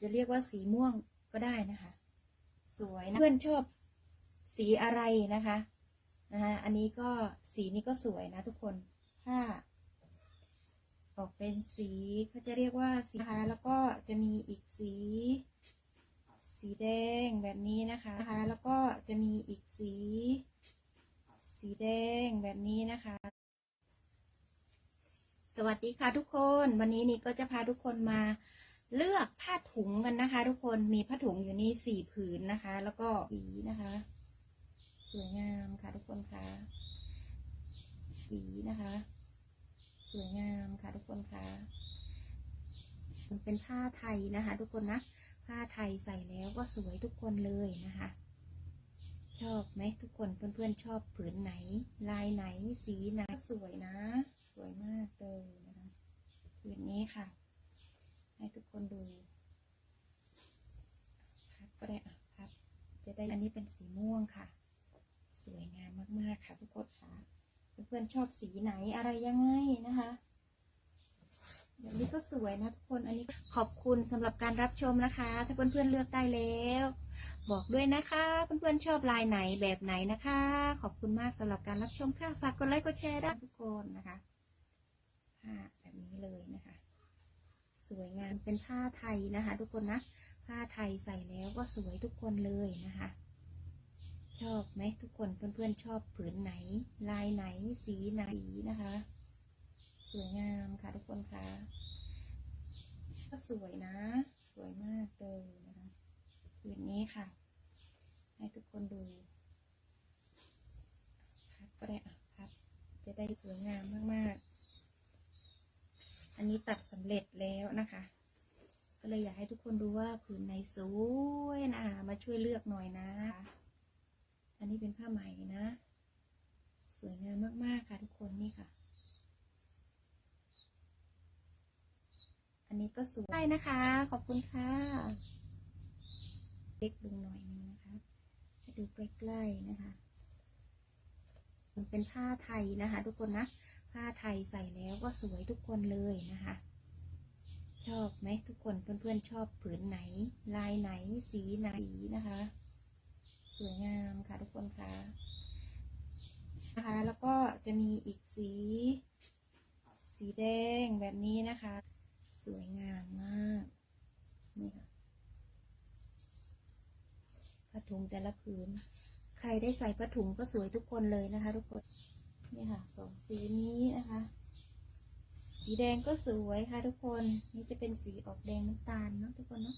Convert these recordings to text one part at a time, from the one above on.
จะเรียกว่าสีม่วงก็ได้นะคะ สวยนะเพื่อนชอบสีอะไรนะคะนะคะอันนี้ก็สีนี้ก็สวยนะทุกคนผ้าออกเป็นสีเขาจะเรียกว่าสีนะคะแล้วก็จะมีอีกสี สีแดงแบบนี้นะคะนะคะแล้วก็จะมีอีกสี สีแดงแบบนี้นะคะ สวัสดีค่ะทุกคน วันนี้นี่ก็จะพาทุกคนมา เลือกผ้าถุงกันนะคะ ทุกคนมีผ้าถุงอยู่นี่สี่ผืนนะคะ แล้วก็สีนะคะ สวยงามค่ะทุกคนค่ะสีนะคะ สวยงามค่ะทุกคนค่ะมันเป็นผ้าไทยนะคะ ทุกคนนะผ้าไทยใส่แล้วก็สวยทุกคนเลยนะคะ ชอบไหมทุกคนเพื่อนๆชอบผืนไหน ลายไหนสีไหนสวยนะ สวยมากเลยนะคะผืนนี้ค่ะ คนดูพับก็ได้อะพับจะได้อันนี้เป็นสีม่วงค่ะ สวยงามมาก ๆ ค่ะทุกคนค่ะเพื่อนๆชอบสีไหนอะไรยังไงนะคะแบบนี้ก็สวยนะทุกคนอันนี้ขอบคุณสำหรับการรับชมนะคะ ถ้าเพื่อนๆเลือกได้แล้ว บอกด้วยนะคะ เพื่อนๆชอบลายไหนแบบไหนนะคะ ขอบคุณมากสำหรับการรับชมค่ะฝากกดไลค์กดแชร์ได้ทุกคนนะคะผ้าแบบนี้เลยนะคะ สวยงามเป็นผ้าไทยนะคะ ทุกคนนะ ผ้าไทยใส่แล้วก็สวยทุกคนเลยนะคะ ชอบไหมทุกคนเพื่อนๆชอบผืนไหน ลายไหนสีไหนนะคะ สวยงามค่ะทุกคนค่ะก็สวยนะ สวยมากเลยนะคะผืนนี้ค่ะ ให้ทุกคนดูพับก็ได้อะพับจะได้สวยงามมากๆ อันนี้ตัดสำเร็จแล้วนะคะ ก็เลยอยากให้ทุกคนดูว่าผืนไหนสวยนะมาช่วยเลือกหน่อยนะ อันนี้เป็นผ้าไหมนะ สวยงามมากๆค่ะทุกคนนี่ค่ะ อันนี้ก็สวยได้นะคะ ขอบคุณค่ะ เล็กลงหน่อยนึงนะคะให้ดูใกล้ๆนะคะมันเป็นผ้าไทยนะคะ ทุกคนนะ ผ้าไทยใส่แล้วก็สวยทุกคนเลยนะคะ ชอบไหมทุกคนเพื่อนๆชอบผืนไหน ลายไหนสีไหนสีนะคะ สวยงามค่ะทุกคนค่ะนะคะ แล้วก็จะมีอีกสี สีแดงแบบนี้นะคะ สวยงามมากนี่ค่ะผ้าถุงแต่ละผืน ใครได้ใส่ผ้าถุงก็สวยทุกคนเลยนะคะ ทุกคน นี่ค่ะสองสีนี้นะคะ สีแดงก็สวยค่ะทุกคน นี่จะเป็นสีออกแดงน้ำตาลเนาะทุกคนเนาะ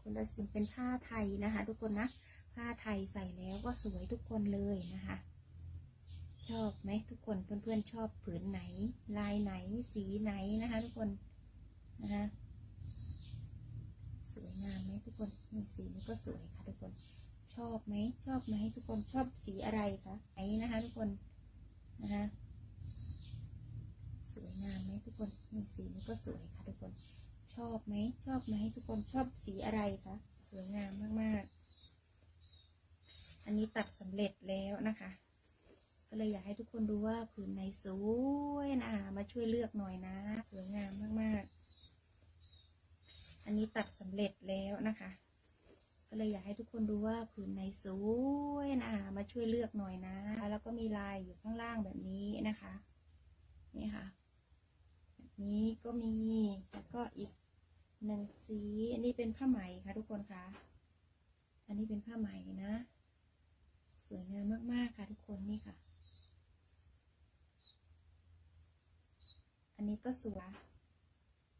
คนละสีเป็นผ้าไทยนะคะ ทุกคนนะ ผ้าไทยใส่แล้วก็สวยทุกคนเลยนะคะ ชอบไหมทุกคนเพื่อนๆชอบผืนไหน ลายไหนสีไหนนะคะ ทุกคนนะคะสวยงามไหมทุกคนนี่สีนี้ก็สวยค่ะทุกคน ชอบไหมชอบไหมทุกคนชอบสีอะไรคะไหนนะคะ ทุกคนนะคะสวยงามไหมทุกคนนี่สีนี้ก็สวยค่ะทุกคน ชอบไหมชอบไหมทุกคนชอบสีอะไรคะสวยงามมากๆ อันนี้ตัดสำเร็จแล้วนะคะ ก็เลยอยากให้ทุกคนดูว่าผืนไหนสวยนะมาช่วยเลือกหน่อยนะ สวยงามมากๆ อันนี้ตัดสำเร็จแล้วนะคะ ก็เลยอยากให้ทุกคนดูว่าผืนไหนสวยนะมาช่วยเลือกหน่อยนะ แล้วก็มีลายอยู่ข้างล่างแบบนี้นะคะ นี่ค่ะแบบนี้ก็มีแล้วก็อีกหนึ่งสี อันนี้เป็นผ้าไหมค่ะทุกคนคะอันนี้เป็นผ้าไหมนะ สวยงามมากๆค่ะทุกคนนี่ค่ะ อันนี้ก็สวย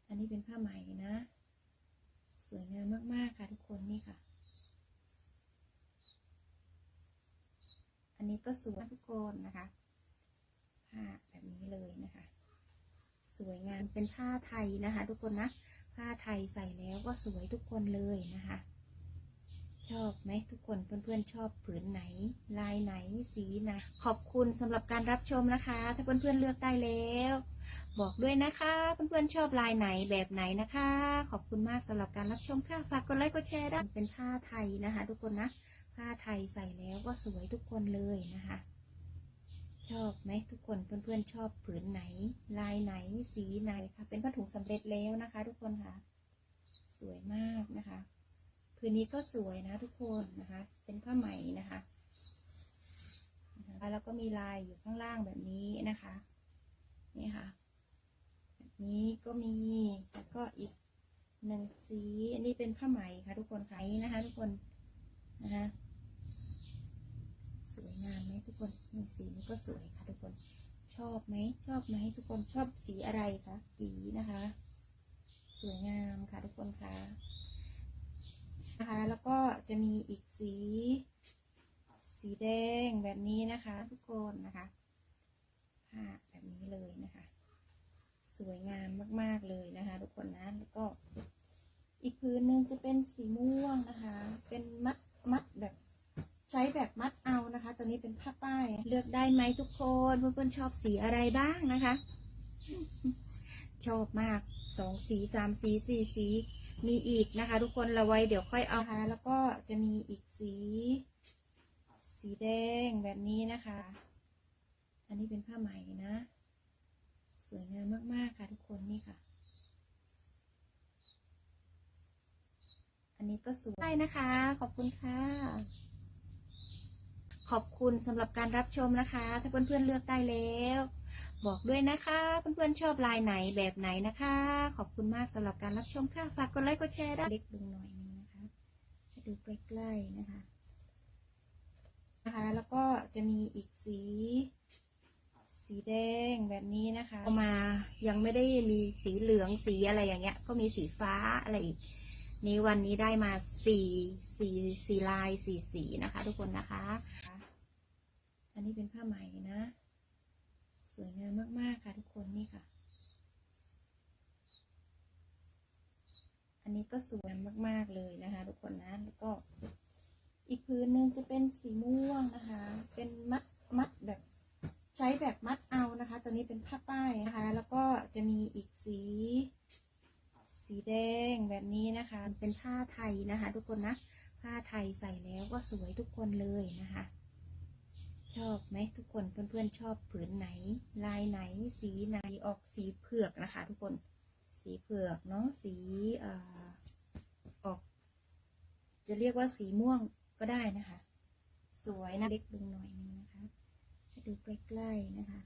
อันนี้เป็นผ้าไหมนะ สวยงามมากๆค่ะทุกคนนี่ค่ะ อันนี้ก็สวยทุกคนนะคะผ้าแบบนี้เลยนะคะ สวยงามเป็นผ้าไทยนะคะ ทุกคนนะ ผ้าไทยใส่แล้วก็สวยทุกคนเลยนะคะ ชอบไหมทุกคนเพื่อนๆชอบผืนไหน ลายไหนสีไหนขอบคุณสำหรับการรับชมนะคะ ถ้าเพื่อนๆเลือกได้แล้ว บอกด้วยนะคะ เพื่อนๆชอบลายไหนแบบไหนนะคะ ขอบคุณมากสำหรับการรับชมค่ะฝากกดไลค์กดแชร์ได้เป็นผ้าไทยนะคะ ทุกคนนะ ผ้าไทยใส่แล้วก็สวยทุกคนเลยนะคะ ชอบไหมทุกคนเพื่อนๆชอบผืนไหน ลายไหนสีไหนคะเป็นผ้าถุงสำเร็จแล้วนะคะ ทุกคนค่ะ สวยมากนะคะพื้นนี้ก็สวยนะทุกคนนะคะ เป็นผ้าไหมนะคะแล้วก็มีลายอยู่ข้างล่างแบบนี้นะคะ นี่ค่ะแบบนี้ก็มีแล้วก็อีกหนึ่งสี อันนี้เป็นผ้าไหมค่ะทุกคนค่ะนี่นะคะ ทุกคนนะคะ วยงามไหมทุกคนนี่สีนี้ก็สวยค่ะทุกคน ชอบไหมชอบไหมทุกคนชอบสีอะไรคะสีนะคะ สวยงามค่ะทุกคนค่ะนะคะ แล้วก็จะมีอีกสี สีแดงแบบนี้นะคะ ทุกคนนะคะผ้าแบบนี้เลยนะคะ สวยงามมากๆเลยนะคะ ทุกคนนะแล้วก็อีกพื้นหนึ่งจะเป็นสีม่วงนะคะ เป็นมัดมัดแบบ ใช้แบบมัดเอานะคะ ตัวนี้เป็นผ้าป้าย เลือกได้ไหมทุกคนเพื่อนๆชอบสีอะไรบ้างนะคะ ชอบมากสองสีสามสีสี่สี มีอีกนะคะ ทุกคนเราไว้เดี๋ยวค่อยเอานะะแล้วก็จะมีอีกสี สีแดงแบบนี้นะคะ อันนี้เป็นผ้าไหมนะ สวยงามมากๆค่ะทุกคนนี่ค่ะอันนี้ก็สวยนะคะ ขอบคุณค่ะ ขอบคุณสำหรับการรับชมนะคะ ถ้าเพื่อนๆเลือกได้แล้ว บอกด้วยนะคะ เพื่อนๆชอบลายไหนแบบไหนนะคะ ขอบคุณมากสำหรับการรับชมค่ะ ฝากกดไลค์กดแชร์ได้เล็กลงหน่อยนึงนะคะให้ดูใกล้ๆนะคะนะคะ แล้วก็จะมีอีกสี สีแดงแบบนี้นะคะเอามายังไม่ได้มีสีเหลืองสีอะไรอย่างเงี้ย ก็มีสีฟ้าอะไรอีก นี้วันนี้ได้มาสี่สี่สีลายสี่สีนะคะ ทุกคนนะคะ อันนี้เป็นผ้าไหมนะ สวยงามมากๆค่ะทุกคนนี่ค่ะ อันนี้ก็สวยมากๆเลยนะคะ ทุกคนนะแล้วก็ อีกพื้นหนึ่งจะเป็นสีม่วงนะคะ เป็นมัดมัดแบบ ใช้แบบมัดเอานะคะ ตัวนี้เป็นผ้าป้ายนะคะมีอีกสี สีแดงแบบนี้นะคะ เป็นผ้าไทุกคนนะ ผ้าไทยใส่แล้วก็สวยทุกคนเลยนะคะ ชอบไหมทุกคนเพื่อนๆชอบผืนไหน ลายไหน สีไหนออกสีเผือกนะคะ ทุกคน สีเผือกเนาะสีอออก จะเรียกว่าสีม่วงก็ได้นะคะ สวยนะเล็กลงหน่อยนึงนะคะให้ดูใกล้ๆนะคะ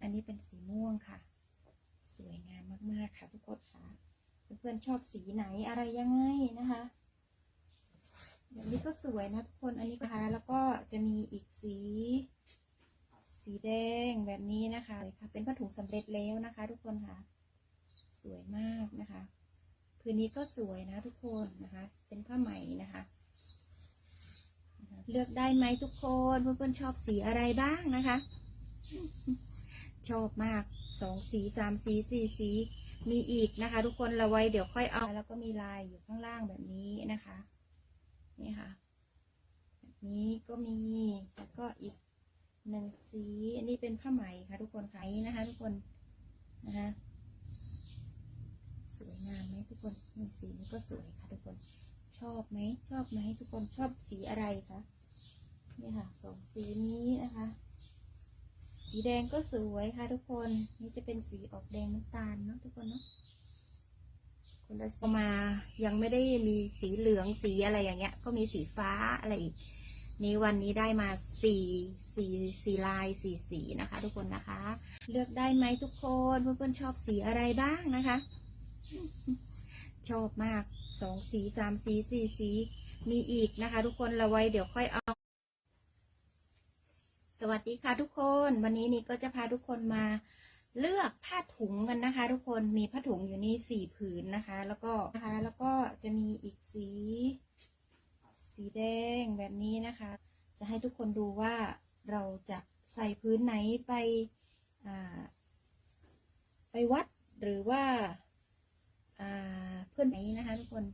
อันนี้เป็นสีม่วงค่ะ สวยงามมากๆค่ะทุกคนค่ะ เพื่อนๆชอบสีไหนอะไรยังไงนะคะแบบนี้ก็สวยนะทุกคนอันนี้นะคะแล้วก็จะมีอีกสี สีแดงแบบนี้นะคะค่ะเป็นผ้าถุงสำเร็จแล้วนะคะ ทุกคนค่ะ สวยมากนะคะพื้นนี้ก็สวยนะทุกคนนะคะ เป็นผ้าไหมนะคะนะคะเลือกได้ไหมทุกคนเพื่อนๆชอบสีอะไรบ้างนะคะ ชอบมากสองสีสามสีสี่สี มีอีกนะคะ ทุกคนเราไว้เดี๋ยวค่อยเอา แล้วก็มีลายอยู่ข้างล่างแบบนี้นะคะ นี่ค่ะแบบนี้ก็มีแล้วก็อีกหนึ่งสีอันนี้เป็นผ้าไหมค่ะทุกคนค่ะนี่นะคะ ทุกคนนะคะสวยงามไหมทุกคนหนี่งสีนี้ก็สวยค่ะทุกคนชอบไหมชอบไหมทุกคนชอบสีอะไรคะนี่ค่ะสองสีนี้นะคะ สีแดงก็สวยค่ะทุกคน นี่จะเป็นสีออกแดงน้ำตาลเนาะทุกคนเนาะคนละสีมายังไม่ได้มีสีเหลืองสีอะไรอย่างเงี้ย ก็มีสีฟ้าอะไรอีก นี้วันนี้ได้มาสี่สีสีลายสี่สีนะคะ ทุกคนนะคะ เลือกได้ไหมทุกคนเพื่อนๆชอบสีอะไรบ้างนะคะ ชอบมากสองสีสามสีสี่สีมีอีกนะคะ ทุกคนเราไว้เดี๋ยวค่อยเอา สวัสดีค่ะทุกคน วันนี้นี่ก็จะพาทุกคนมาเลือกผ้าถุงกันนะคะ ทุกคนมีผ้าถุงอยู่นี่สี่ผืนนะคะ แล้วก็นะคะแล้วก็จะมีอีกสี สีแดงแบบนี้นะคะ จะให้ทุกคนดูว่าเราจะใส่พื้นไหนไปอ่าไปวัดหรือว่าอ่าเพื่อนไหนนะคะ ทุกคน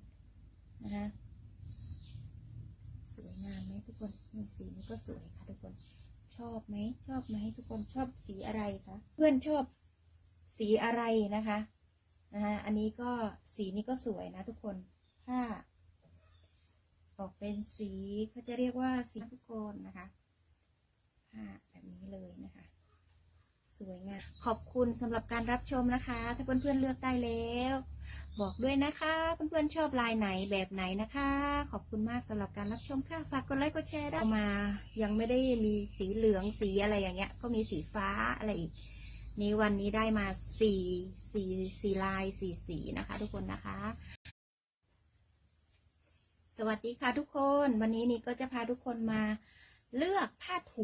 นะคะสวยงามไหมทุกคนสีนี้ก็สวยค่ะทุกคน ชอบไหมชอบไหมทุกคนชอบสีอะไรคะเพื่อนชอบสีอะไรนะคะนะคะอันนี้ก็สีนี้ก็สวยนะทุกคนผ้าออกเป็นสีเขาจะเรียกว่าสีทุกคนนะคะผ้าแบบนี้เลยนะคะ สวยงามขอบคุณสำหรับการรับชมนะคะ ถ้าเพื่อนๆเลือกได้แล้ว บอกด้วยนะคะเพื่อนๆชอบลายไหนแบบไหนนะคะ ขอบคุณมากสำหรับการรับชมค่ะฝากกดไลค์กดแชร์ได้มา ยังไม่ได้มีสีเหลืองสีอะไรอย่างเงี้ย ก็มีสีฟ้าอะไรอีก นี้วันนี้ได้มาสีสี่สี่ลายสี่สีนะคะ ทุกคนนะคะ สวัสดีค่ะทุกคน วันนี้นี่ก็จะพาทุกคนมาเลือกผ้าถุง